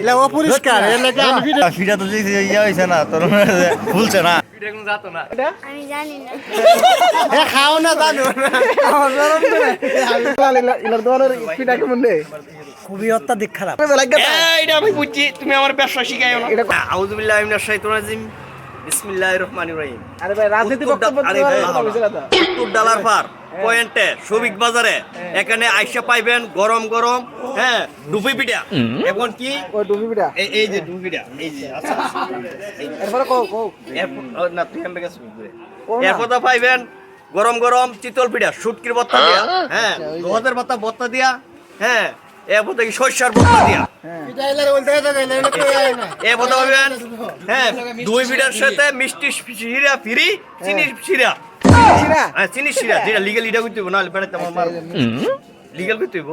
এলা অপরিষ্কার ফিটা তো ইয়া হইছে না তোর ফুলছে না? আমি জানি না। এ খাও না জানো ইলার দোয়ানোর ফিটা কেমন রে? খুবই অত্যাধিক খারাপ। এইটা আমি বুঝছি তুমি আমার ব্যবসা শিখাইও না। এটা আউযুবিল্লাহি মিনাশ শাইতানির রাজিম। বিসমিল্লাহির রহমানির রহিম। আরে ভাই রাজনীতি বক্তব্য আরে ভাই, কথা বলছিল তো। উত্তর ডালার পার। পয়েন্টে সবিক বাজারে। এখানে আইসা পাইবেন গরম গরম হ্যাঁ ডুবি পিঠা। এখন কি? ওই ডুবি পিঠা। এই- যে ডুবি পিঠা এই যে আচ্ছা। এরপরে কও কও। এরপর না তুই। ও না। এরপর তো পাইবেন গরম গরম চিতল পিঠা শুটকির ভর্তা দিয়া হ্যাঁ দোহাদের ভর্তা ভর্তা দিয়া হ্যাঁ এরপর থেকে সর্ষার ভর্তা দিয়া। এরপর তো পাবেন হ্যাঁ দুই পিঠার সাথে মিষ্টি শিরা ফ্রি চিনি শিরা। চিনা হ্যাঁ চিনি শিরা যেটা লিগেল এটা করতে হইব নাহলে আমার মার লিগেল করতে হইব।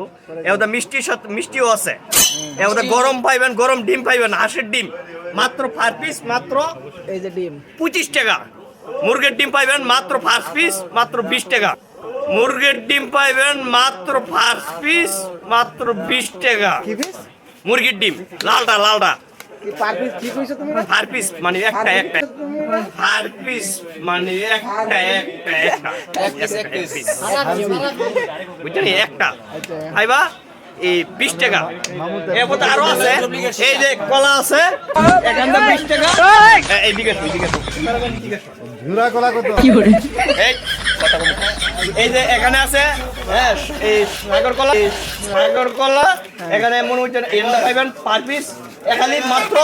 এবার মিষ্টির মিষ্টিও আছে। এবার গরম পাইবেন গরম ডিম পাইবেন হাঁসের ডিম। মাত্র পার পিস মাত্র এই যে ডিম। পঁচিশ টাকা। মুরগির ডিম পাইবেন মাত্র ফার্স্ট পিস মাত্র বিশ টাকা। মুরগির ডিম পাইবেন মাত্র ফার্স্ট পিস মাত্র বিশ টাকা। মুরগির ডিম লালটা লালটা পার পিস তুমি পিস মানে একটা একটা পিস মানে একটা একটা। এই বিশ টাকা। এরপর আরও আছে। এই যে কলা আছে এখানটা বিশ টাকা। এই ঝুরা কলা কত? যে এখানে আছে হ্যাঁ এই সাগর কলা সাগর কলা এখানে মনে হচ্ছে এখানটা পাইবেন পার পিস। এখানে মাত্র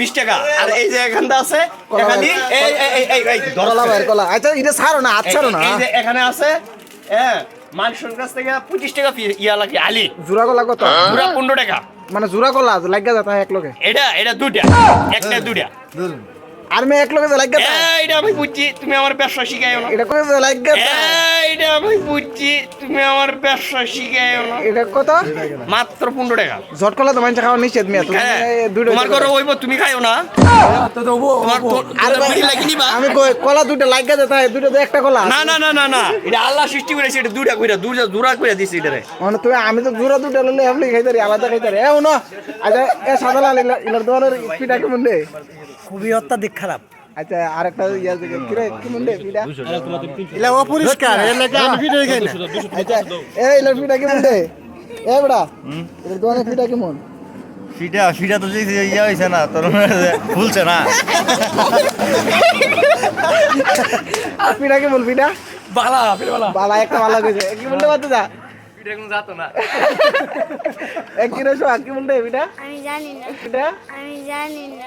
বিশ টাকা। আর এই যে এখানটা আছে এখানে এই এই এই কলা ভাই কলা। আচ্ছা এটা ছাড়ো না আচ্ছা না। এই যে এখানে আছে হ্যাঁ কাছ থেকে পঁচিশ টাকা ইয়া লাগে আলি। জোড়া কলা কত? পুরা পনেরো টাকা। মানে জোড়া কলা লাগা যাতা এক লগে? এটা এটা দুটা একটা দুটা আর মে এক লগে লাগা যাতা এইটা আমি বুঝছি তুমি আমার ব্যবসা শিখাইও না। এটা কই লাগা যাতা এইটা আমি বুঝছি তুমি আমার ব্যবসা শিখাইও না। এটা কত? মাত্র পনেরো টাকা। খাওয়া নিষেধ মিয়া হ্যাঁ, তোমার ঘরে তুমি খাইও না? আমি কলা দুটো যাতা দুটো তো একটা কলা না না না না না এটা আল্লাহ সৃষ্টি করেছে এটা দুটা কইরা দুটা কইরা দিছে এটারে। মানে তুমি আমি তো জোড়া দুটো ললে আপনি খাইতারি আলাদা খাইতারি। এ উনো আচ্ছা এ সাদা লাল ইলা- ইলার দোয়ানোর পিঠা কেমন রে? খুবই অত্যাধিক খারাপ। আচ্ছা আরেকটা ইয়া দিকে কিরে কেমন রে পিঠা এলা অপরিষ্কার এর লাগে আমি ভিডিও খাই না আচ্ছা এ ইলার পিঠা কেমন রে এ বড়া ইলার দোয়ানোর পিঠা কেমন? ফিটা ফিটা তো যে ইয়া হইছে না তোর ফুলছে না? পিঠা কেমন পিঠা বালা ফিরে বালা। বালা একটা বালা কইছে কি বলতে পারতো যা এটা কোন জাতো না এক কিলো শো কি বলতে পিঠা আমি জানি না। এটা আমি জানি না।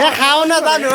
এ খাও না জানো